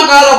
గ్రీష్మకాల